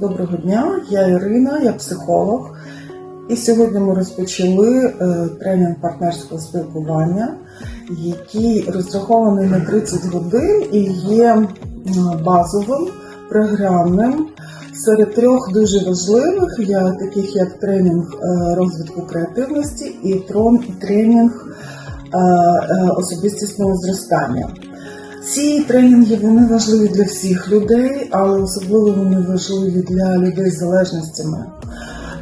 Доброго дня, я Ірина, я психолог. І сьогодні ми розпочали е, тренінг партнерського спілкування, який розрахований на 30 годин і є базовим, програмним серед трьох дуже важливих, я- таких як тренінг е, розвитку креативності і тренінг е, особистісного зростання. Ці тренінги вони важливі для всіх людей, але особливо вони важливі для людей з залежностями.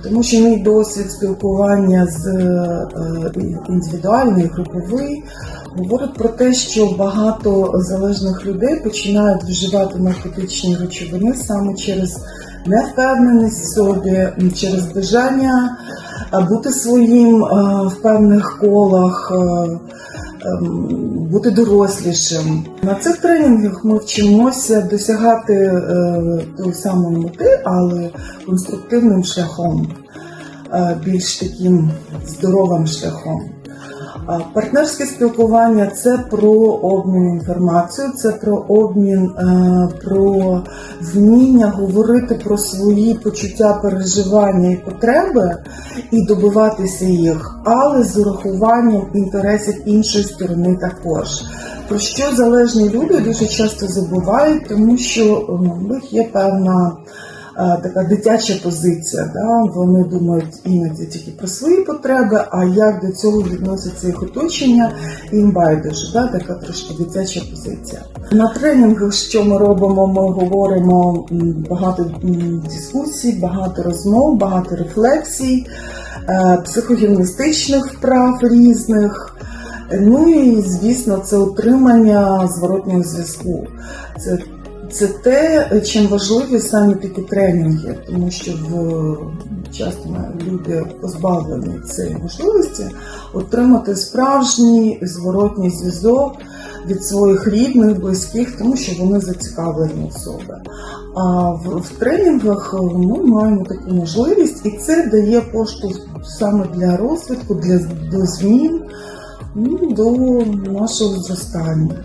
Тому що мій досвід спілкування з е, індивідуальний, груповий говорить про те, що багато залежних людей починають вживати наркотичні речовини саме через невпевненість в собі, через бажання е, бути своїм е, в певних колах. Ем, бути дорослішим. На цих тренінгах ми вчимося досягати е, тої самої мети, але конструктивним шляхом, е, більш таким здоровим шляхом. Партнерське спілкування це про обмін інформацією, це про обмін, е, про вміння говорити про свої почуття, переживання і потреби і добиватися їх, але з урахуванням інтересів іншої сторони також. Про що залежні люди дуже часто забувають, тому що в них є певна така дитяча позиція. Да? Вони думають іноді тільки про свої потреби, а як до цього відноситься їх оточення, їм байдуже, да? така трошки дитяча позиція. На тренінгах, що ми робимо, ми говоримо багато дискусій, багато розмов, багато рефлексій, е, психогімнастичних вправ різних. Ну і звісно, це отримання зворотнього зв'язку. Це, це те, чим важливі самі такі тренінги, тому що в часто люди позбавлені цієї можливості отримати справжній зворотній зв'язок від своїх рідних, близьких, тому що вони зацікавлені в собі. А в, в тренінгах ми маємо таку можливість, і це дає поштовх саме для розвитку, для до змін ну, до нашого зростання.